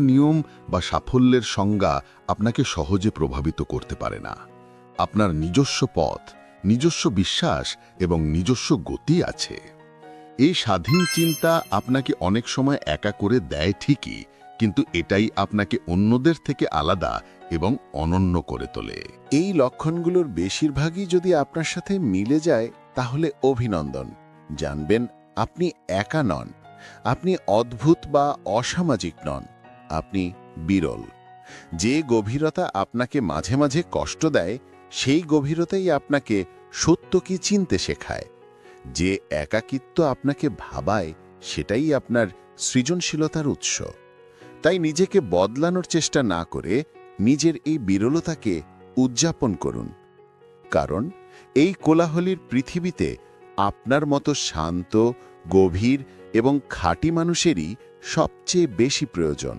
নিয়ম বা সাফল্যের সংজ্ঞা আপনাকে সহজে প্রভাবিত করতে পারে না। আপনার নিজস্ব পথ, নিজস্ব বিশ্বাস এবং নিজস্ব গতি আছে। এই স্বাধীন চিন্তা আপনাকে অনেক সময় একা করে দেয় ঠিকই, কিন্তু এটাই আপনাকে অন্যদের থেকে আলাদা এবং অনন্য করে তোলে। এই লক্ষণগুলোর বেশিরভাগই যদি আপনার সাথে মিলে যায়, তাহলে অভিনন্দন। জানবেন, আপনি একা নন। আপনি অদ্ভুত বা অসামাজিক নন। আপনি বিরল। যে গভীরতা আপনাকে মাঝে মাঝে কষ্ট দেয়, সেই গভীরতাই আপনাকে সত্য কি চিনতে শেখায়। যে একাকিত্ব আপনাকে ভাবায়, সেটাই আপনার সৃজনশীলতার উৎস। তাই নিজেকে বদলানোর চেষ্টা না করে নিজের এই বিরলতাকে উদযাপন করুন। কারণ এই কোলাহলির পৃথিবীতে আপনার মতো শান্ত, গভীর এবং খাঁটি মানুষেরই সবচেয়ে বেশি প্রয়োজন।